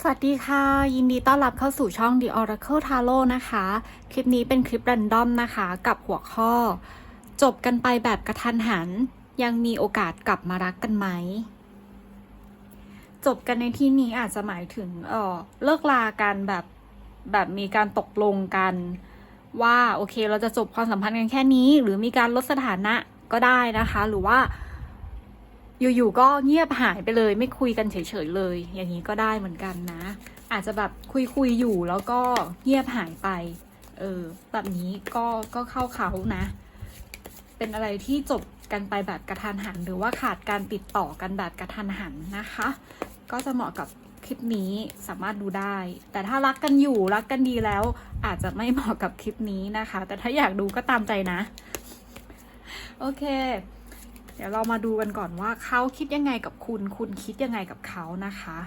สวัสดีค่ะ ยินดีต้อนรับเข้าสู่ช่อง The Oracle Tarot นะคะ คลิปนี้เป็นคลิปรันดอมนะคะ กับหัวข้อ จบกันไปแบบกระทันหัน ยังมีโอกาสกลับมารักกันไหม จบกันในที่นี้อาจจะหมายถึงเออเลิกลากันแบบแบบมีการตกลงกัน ว่าโอเคเราจะจบความสัมพันธ์กันแค่นี้ หรือมีการลดสถานะก็ได้นะคะ หรือว่า อยู่ๆก็เงียบหายไปเลย ไม่คุยกันเฉยๆเลย อย่างนี้ก็ได้เหมือนกันนะ อาจจะแบบคุยๆอยู่แล้วก็เงียบหายไป เออแบบนี้ก็ก็เข้าเขานะ เป็นอะไรที่จบกันไปแบบกระทันหัน หรือว่าขาดการติดต่อกันแบบกระทันหันนะคะ ก็จะเหมาะกับคลิปนี้สามารถดูได้ แต่ถ้ารักกันอยู่รักกันดีแล้ว อาจจะไม่เหมาะกับคลิปนี้นะคะ แต่ถ้าอยากดูก็ตามใจนะ โอเค เดี๋ยวเรามาดูกันก่อนว่าเขาคิดยังไงกับคุณ คุณคิดยังไงกับเขานะคะ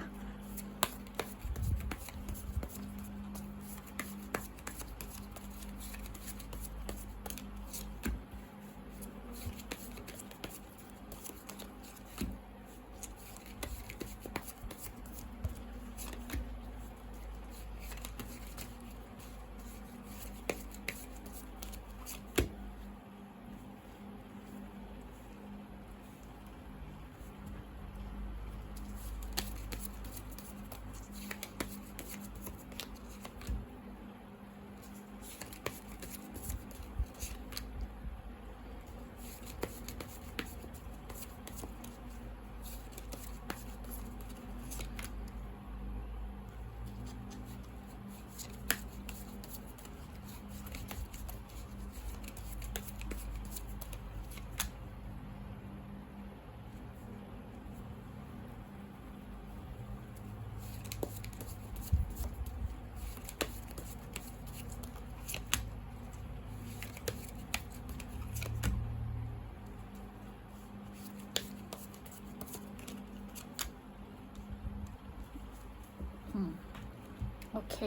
เค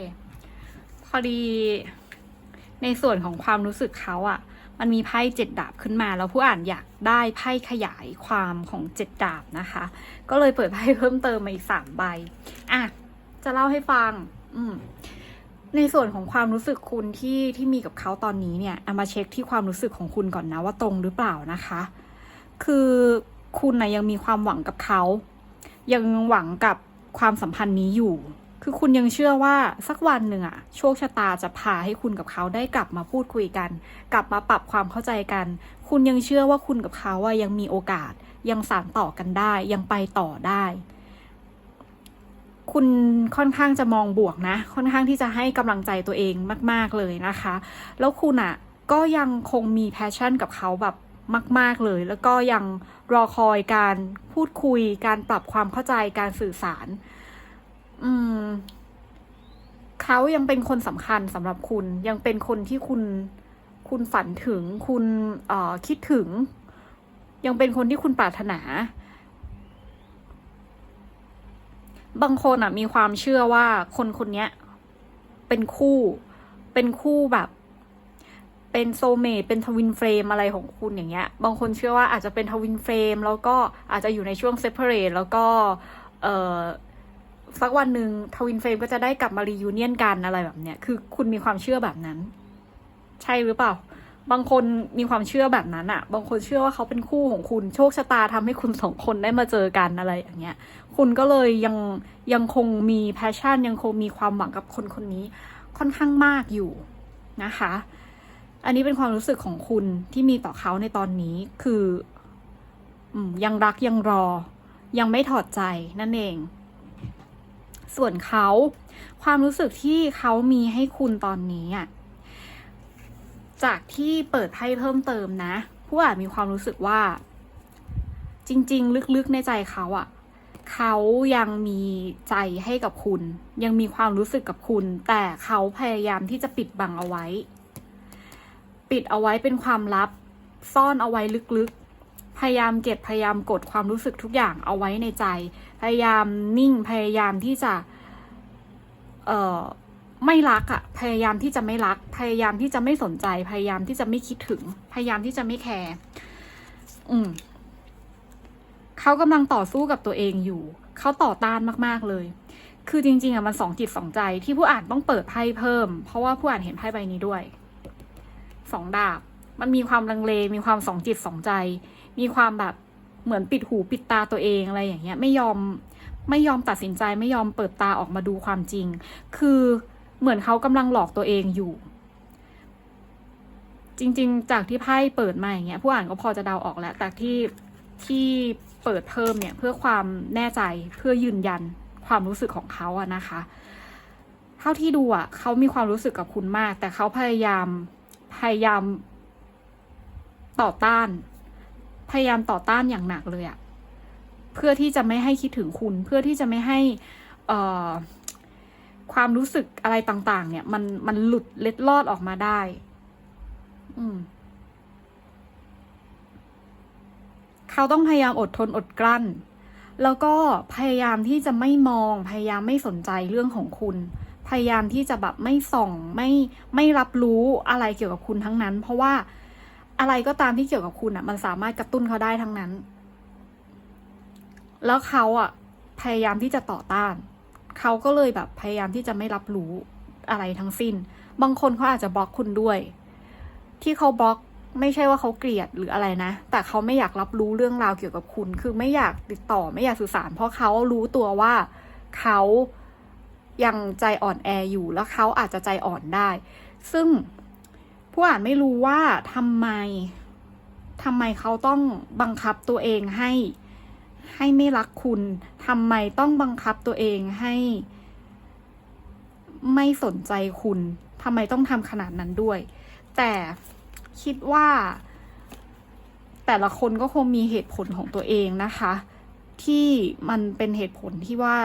พอดีในส่วนของความรู้สึกเขาอะ่ะ มันมีไพ่เจ็ดดาบขึ้นมา แล้วผู้อ่านอยากได้ไพ่ขยายความของเจ็ดดาบนะคะ ก็เลยเปิดไพ่เพิ่มเติมมาอีกสามใบ อะ จะเล่าให้ฟัง อืมในส่วนของความรู้สึกคุณที่ที่มีกับเขาตอนนี้เนี่ยเอามาเช็คที่ความรู้สึกของคุณก่อนนะว่าตรงหรือเปล่านะคะ คือคุณนะยังมีความหวังกับเขา ยังหวังกับความสัมพันธ์นี้อยู่ คือคุณยังเชื่อว่าสักวันหนึ่งอะโชคชะตาจะพาให้คุณกับเขาได้กลับมาพูดคุยกัน กลับมาปรับความเข้าใจกัน คุณยังเชื่อว่าคุณกับเขาอะยังมีโอกาส ยังสานต่อกันได้ ยังไปต่อได้ คุณค่อนข้างจะมองบวกนะ ค่อนข้างที่จะให้กำลังใจตัวเองมาก ๆเลยนะคะ แล้วคุณอะก็ยังคงมีแพชชั่นกับเขาแบบมาก ๆ เลย แล้วก็ยังรอคอยการพูดคุย การปรับความเข้าใจการสื่อสาร อืม เขายังเป็นคนสำคัญสำหรับคุณ ยังเป็นคนที่คุณคุณฝันถึง คุณเอ่อคิดถึง ยังเป็นคนที่คุณปรารถนา บางคนอะ มีความเชื่อว่าคนคนนี้เป็นคู่ เป็นคู่แบบเป็นโซเมตเป็นทวินเฟรมอะไรของคุณอย่างเงี้ย บางคนเชื่อว่าอาจจะเป็นทวินเฟรมแล้วก็อาจจะอยู่ในช่วงเซ p เ r เรตแล้วก็ เอ่อ สักวันหนึ่งทวินเฟรมก็จะได้กลับมารียูเนียนกันอะไรแบบเนี้ยคือคุณมีความเชื่อแบบนั้น ใช่หรือเปล่า บางคนมีความเชื่อแบบนั้นอะบางคนเชื่อว่าเขาเป็นคู่ของคุณ โชคชะตาทำให้คุณสองคนได้มาเจอกันอะไรอย่างเงี้ย คุณก็เลยยังยังคงมีแพชชั่น ยังคงมีความหวังกับคนคนนี้ ค่อนข้างมากอยู่นะคะ อันนี้เป็นความรู้สึกของคุณที่มีต่อเขาในตอนนี้คืออยังรักยังรอ ยังไม่ถอดใจนั่นเอง ส่วนเขา ความรู้สึกที่เขามีให้คุณตอนนี้อะจากที่เปิดไพ่เพิ่มเติมนะ ผู้อ่านมีความรู้สึกว่า จริง ๆ ลึกๆในใจเขาอะ เขายังมีใจให้กับคุณ ยังมีความรู้สึกกับคุณ แต่เขาพยายามที่จะปิดบังเอาไว้ ปิดเอาไว้เป็นความลับ ซ่อนเอาไว้ลึกๆ พยายามเก็บพยายามกดความรู้สึกทุกอย่างเอาไว้ในใจ พยายามนิ่งพยายามที่จะ เอ่อไม่รักอะ่ะพยายามที่จะไม่รัก พยายามที่จะไม่สนใจ พยายามที่จะไม่คิดถึง พยายามที่จะไม่แคร์อืมเขากำลังต่อสู้กับตัวเองอยู่เขาต่อต้านมากๆเลย คือจริง ๆอะมันสองจิตสองใจที่ผู้อ่านต้องเปิดไพ่เพิ่ม เพราะว่าผู้อ่านเห็นไพ่ใบนี้ด้วยสองดาบ มันมีความลังเล มีความสองจิตสองใจ มีความแบบ เหมือนปิดหูปิดตาตัวเองอะไรอย่างเงี้ยไม่ยอมไม่ยอมตัดสินใจไม่ยอมเปิดตาออกมาดูความจริง คือเหมือนเขากำลังหลอกตัวเองอยู่ จริง ๆ จากที่ไพ่เปิดมาอย่างเงี้ยผู้อ่านก็พอจะเดาออกแล้วแต่ที่ที่เปิดเพิ่มเนี่ยเพื่อความแน่ใจเพื่อยืนยันความรู้สึกของเขาอะนะคะ เท่าที่ดูอะเขามีความรู้สึกกับคุณมาก แต่เขาพยายามพยายามต่อต้าน พยายามต่อต้านอย่างหนักเลยอะเพื่อที่จะไม่ให้คิดถึงคุณ เพื่อที่จะไม่ให้ความรู้สึกอะไรต่าง ๆ เนี่ย มันมันหลุดเล็ดลอดออกมาได้ อืมเขาต้องพยายามอดทนอดกลั้น แล้วก็พยายามที่จะไม่มอง พยายามไม่สนใจเรื่องของคุณ พยายามที่จะแบบไม่ส่อง ไม่ไม่รับรู้อะไรเกี่ยวกับคุณทั้งนั้น เพราะว่า อะไรก็ตามที่เกี่ยวกับคุณอะ มันสามารถกระตุ้นเขาได้ทั้งนั้น แล้วเขาอะ พยายามที่จะต่อต้าน เขาก็เลยแบบพยายามที่จะไม่รับรู้อะไรทั้งสิ้น บางคนเขาอาจจะบล็อกคุณด้วย ที่เขาบล็อกไม่ใช่ว่าเขาเกลียดหรืออะไรนะ แต่เขาไม่อยากรับรู้เรื่องราวเกี่ยวกับคุณ คือไม่อยากติดต่อไม่อยากสื่อสาร เพราะเขารู้ตัวว่าเขายังใจอ่อนแออยู่แล้วเขาอาจจะใจอ่อนได้ ซึ่ง ผู้อ่านไม่รู้ว่าทำไมทำไมเขาต้องบังคับตัวเองให้ให้ไม่รักคุณทำไมต้องบังคับตัวเองให้ ไม่สนใจคุณทำไมต้องทำขนาดนั้นด้วย แต่คิดว่า แต่ละคนก็คงมีเหตุผลของตัวเองนะคะ ที่มันเป็นเหตุผลที่ว่า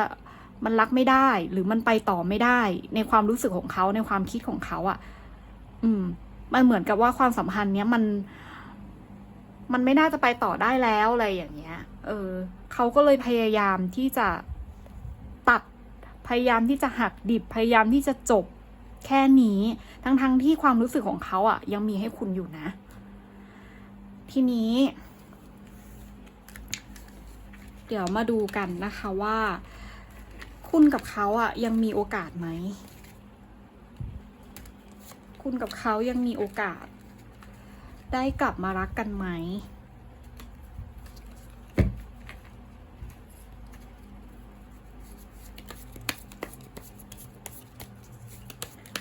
มันรักไม่ได้ หรือมันไปต่อไม่ได้ ในความรู้สึกของเขาในความคิดของเขาอะ่ะ อืม มันเหมือนกับว่าความสัมพันธ์เนี้ยมัน มันไม่น่าจะไปต่อได้แล้วอะไรอย่างเงี้ย เออเขาก็เลยพยายามที่จะตัดพยายามที่จะหักดิบพยายามที่จะจบแค่นี้ ทั้งๆทที่ความรู้สึกของเขาอะ่ะ ยังมีให้คุณอยู่นะ ทีนี้ เดี๋ยวมาดูกันนะคะว่า คุณกับเขาอะ่ะ ยังมีโอกาสไหม คุณกับเขายังมีโอกาส ได้กลับมารักกันไหม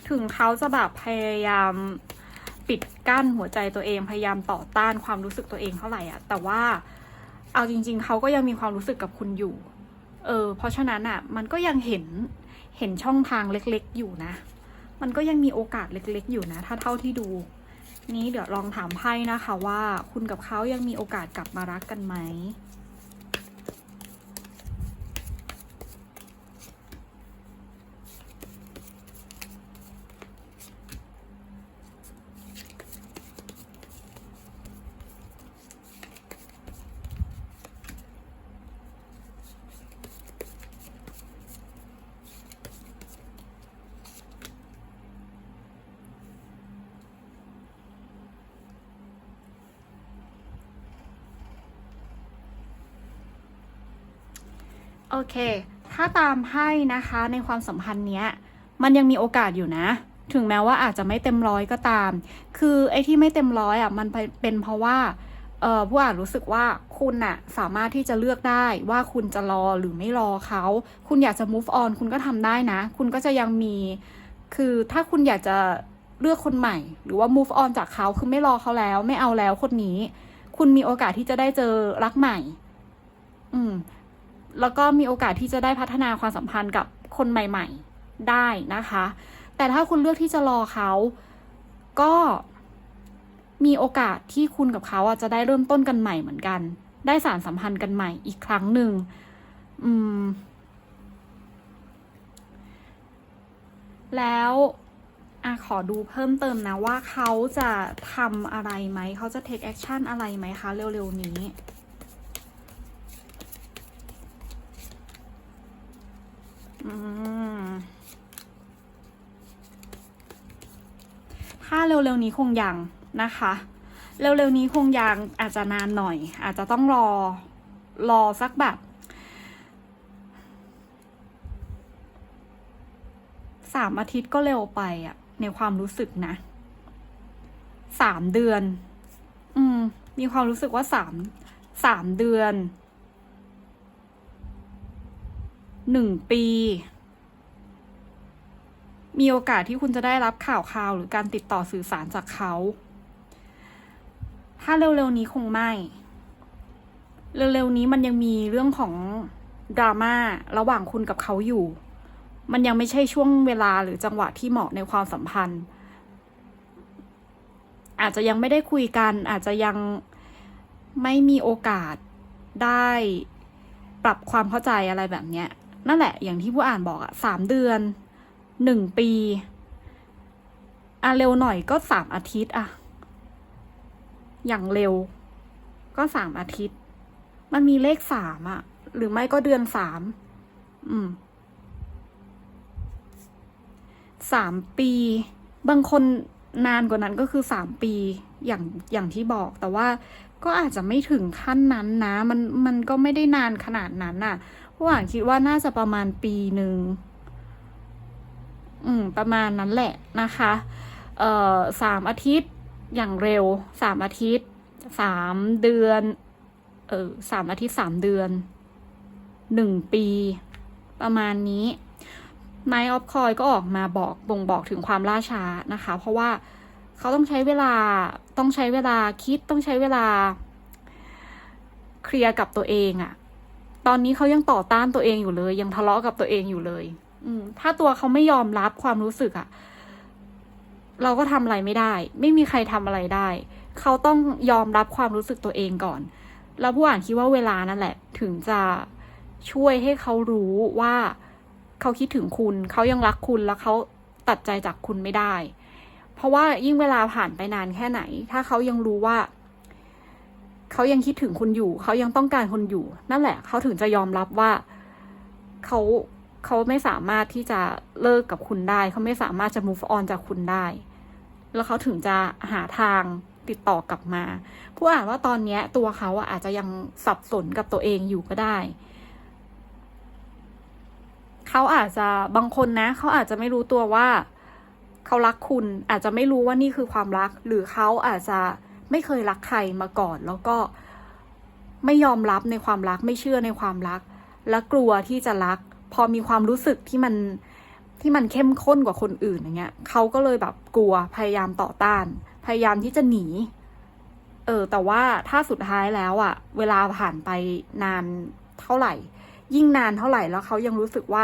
ถึงเขาจะแบบพยายามปิดกั้นหัวใจตัวเองพยายามต่อต้านความรู้สึกตัวเองเท่าไหร่อะแต่ว่าเอาจริง ๆ เขาก็ยังมีความรู้สึกกับคุณอยู่ เออ เพราะฉะนั้นอะมันก็ยังเห็นเห็นช่องทางเล็กๆอยู่นะ มันก็ยังมีโอกาสเล็กๆ อยู่นะ ถ้าเท่าที่ดู นี้เดี๋ยวลองถามไพ่นะคะว่าคุณกับเขายังมีโอกาสกลับมารักกันไหม โอเค ถ้าตามไพ่นะคะในความสัมพันธ์เนี้ย มันยังมีโอกาสอยู่นะ ถึงแม้ว่าอาจจะไม่เต็มร้อยก็ตาม คือไอ้ที่ไม่เต็มร้อยอะมันเป็นเพราะว่าเออผู้อ่านรู้สึกว่าคุณน่ะสามารถที่จะเลือกได้ว่าคุณจะรอหรือไม่รอเขา คุณอยากจะ move on คุณก็ทำได้นะ คุณก็จะยังมี คือถ้าคุณอยากจะเลือกคนใหม่ หรือว่า move on จากเขาคือไม่รอเขาแล้ว ไม่เอาแล้วคนนี้ คุณมีโอกาสที่จะได้เจอรักใหม่ อืม แล้วก็มีโอกาสที่จะได้พัฒนาความสัมพันธ์กับคนใหม่ ๆ ได้นะคะ แต่ถ้าคุณเลือกที่จะรอเขา ก็มีโอกาสที่คุณกับเขาจะได้เริ่มต้นกันใหม่เหมือนกัน ได้สารสัมพันธ์กันใหม่อีกครั้งหนึ่งอืม แล้วอะขอดูเพิ่มเติมนะว่าเขาจะทำอะไรไหม เขาจะ take action อะไรไหมคะ เร็ว ๆ นี้ อืม ถ้าเร็วๆนี้คงยังนะคะ เร็วๆนี้คงยังอาจจะนานหน่อย อาจจะต้องรอรอสักแบบสามอาทิตย์ก็เร็วไปอะในความรู้สึกนะสามเดือน อืม มีความรู้สึกว่าสามสามเดือน หนึ่งปี มีโอกาสที่คุณจะได้รับข่าวคราวหรือการติดต่อสื่อสารจากเขา ถ้าเร็วๆนี้คงไม่ เร็วๆนี้มันยังมีเรื่องของดราม่าระหว่างคุณกับเขาอยู่ มันยังไม่ใช่ช่วงเวลาหรือจังหวะที่เหมาะในความสัมพันธ์ อาจจะยังไม่ได้คุยกัน อาจจะยังไม่มีโอกาสได้ปรับความเข้าใจอะไรแบบเนี้ย นั่นแหละอย่างที่ผู้อ่านบอกอะสามเดือนหนึ่งปีอะเร็วหน่อยก็สามอาทิตย์อะอย่างเร็ว ก็สามอาทิตย์ มันมีเลขสามอะหรือไม่ก็เดือนสามอืมสามปี บางคนนานกว่านั้นก็คือสามปีอย่างอย่างที่บอกแต่ว่าก็อาจจะไม่ถึงขั้นนั้นนะ มันมันก็ไม่ได้นานขนาดนั้นน่ะ ผู้อ่านคิดว่าน่าจะประมาณปีหนึ่งอืม ประมาณนั้นแหละนะคะ เอ่อสามอาทิตย์อย่างเร็วสามอาทิตย์สามเดือน เออสามอาทิตย์สามเดือนหนึ่งปี ประมาณนี้ n i g h t of Coy ก็ออกมาบอกบ่งบอกถึงความล่าช้านะคะ เพราะว่าเขาต้องใช้เวลาต้องใช้เวลาคิดต้องใช้เวลา เคลียร์กับตัวเองอะ ตอนนี้เขายังต่อต้านตัวเองอยู่เลย ยังทะเลาะกับตัวเองอยู่เลย อืม ถ้าตัวเขาไม่ยอมรับความรู้สึกอะเราก็ทำอะไรไม่ได้ ไม่มีใครทำอะไรได้ เขาต้องยอมรับความรู้สึกตัวเองก่อน แล้วผู้อ่านคิดว่าเวลานั่นแหละ ถึงจะช่วยให้เขารู้ว่าเขาคิดถึงคุณ เขายังรักคุณแล้วเขาตัดใจจากคุณไม่ได้ เพราะว่ายิ่งเวลาผ่านไปนานแค่ไหน ถ้าเขายังรู้ว่า เขายังคิดถึงคุณอยู่ เขายังต้องการคุณอยู่ นั่นแหละ เขาถึงจะยอมรับว่าเขาเขาไม่สามารถที่จะเลิกกับคุณได้ เขาไม่สามารถจะ move on จากคุณได้ แล้วเขาถึงจะหาทางติดต่อกลับมา ผู้อ่านว่าตอนนี้ตัวเขาอาจจะยังสับสนกับตัวเองอยู่ก็ได้ เขาอาจจะบางคนนะ เขาอาจจะไม่รู้ตัวว่า เขารักคุณอาจจะไม่รู้ว่านี่คือความรัก หรือเขาอาจจะ ไม่เคยรักใครมาก่อน แล้วก็ไม่ยอมรับในความรักไม่เชื่อในความรัก และกลัวที่จะรัก พอมีความรู้สึกที่มันที่มันเข้มข้นกว่าคนอื่นอย่างเงี้ยเขาก็เลยแบบกลัวพยายามต่อต้าน พยายามที่จะหนี เออ แต่ว่าถ้าสุดท้ายแล้วอะเวลาผ่านไปนานเท่าไหร่ ยิ่งนานเท่าไหร่แล้วเขายังรู้สึกว่า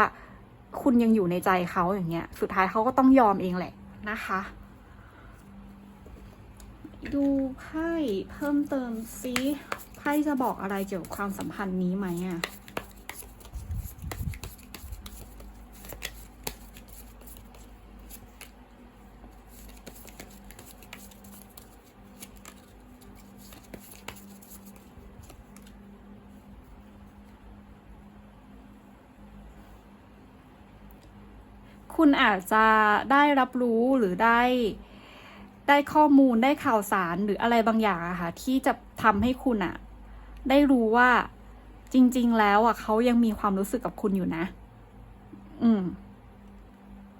คุณยังอยู่ในใจเขาอย่างเงี้ย สุดท้ายเขาก็ต้องยอมเองแหละนะคะ ดูไพ่เพิ่มเติมซิไพ่จะบอกอะไรเกี่ยวกับความสัมพันธ์นี้ไหมอะคุณอาจจะได้รับรู้หรือได้ ได้ข้อมูลได้ข่าวสารหรืออะไรบางอย่างอะค่ะ ที่จะทำให้คุณอะได้รู้ว่าจริง ๆ แล้วอะเขายังมีความรู้สึกกับคุณอยู่นะ อืม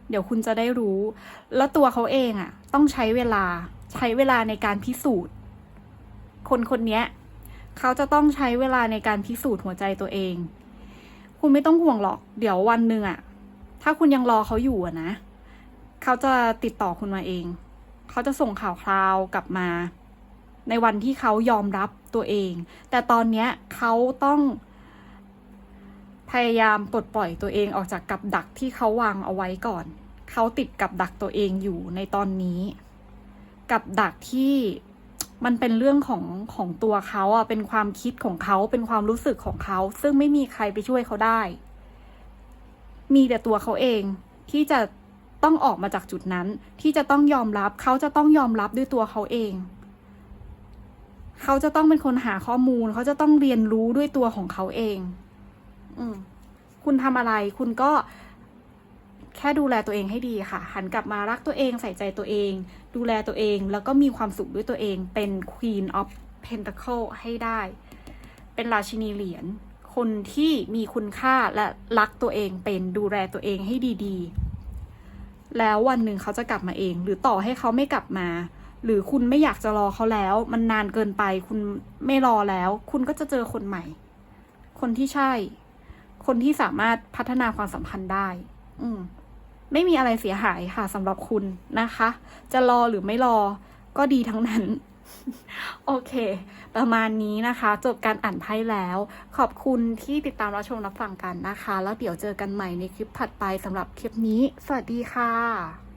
เดี๋ยวคุณจะได้รู้ แล้วตัวเขาเองอะต้องใช้เวลา ใช้เวลาในการพิสูจน์ คนคนนี้เขาจะต้องใช้เวลาในการพิสูจน์หัวใจตัวเอง คุณไม่ต้องห่วงหรอก เดี๋ยววันหนึ่งอะถ้าคุณยังรอเขาอยู่อะนะ เขาจะติดต่อคุณมาเอง เขาจะส่งข่าวคราวกลับมา ในวันที่เขายอมรับตัวเอง แต่ตอนนี้เขาต้อง พยายามปลดปล่อยตัวเองออกจากกับดักที่เขาวางเอาไว้ก่อน เขาติดกับดักตัวเองอยู่ในตอนนี้ กับดักที่มันเป็นเรื่องของของตัวเขาอะ เป็นความคิดของเขา เป็นความรู้สึกของเขา ซึ่งไม่มีใครไปช่วยเขาได้ มีแต่ตัวเขาเองที่จะ ต้องออกมาจากจุดนั้น ที่จะต้องยอมรับเขาจะต้องยอมรับด้วยตัวเขาเอง เขาจะต้องเป็นคนหาข้อมูล เขาจะต้องเรียนรู้ด้วยตัวของเขาเอง อืมคุณทำอะไร คุณก็แค่ดูแลตัวเองให้ดีค่ะ หันกลับมารักตัวเองใส่ใจตัวเอง ดูแลตัวเองแล้วก็มีความสุขด้วยตัวเองเป็น Queen of Pentacle ให้ได้ เป็นราชินีเหรียญคนที่มีคุณค่าและรักตัวเองเป็นดูแลตัวเองให้ดี ๆ แล้ววันหนึ่งเขาจะกลับมาเอง หรือต่อให้เขาไม่กลับมา หรือคุณไม่อยากจะรอเขาแล้ว มันนานเกินไป คุณไม่รอแล้ว คุณก็จะเจอคนใหม่ คนที่ใช่ คนที่สามารถพัฒนาความสัมพันธ์ได้ อืมไม่มีอะไรเสียหายค่ะสำหรับคุณนะคะ จะรอหรือไม่รอก็ดีทั้งนั้น โอเค ประมาณนี้นะคะ จบการอ่านไพ่แล้ว ขอบคุณที่ติดตามรับชมรับฟังกันนะคะ แล้วเดี๋ยวเจอกันใหม่ในคลิปถัดไปสำหรับคลิปนี้ สวัสดีค่ะ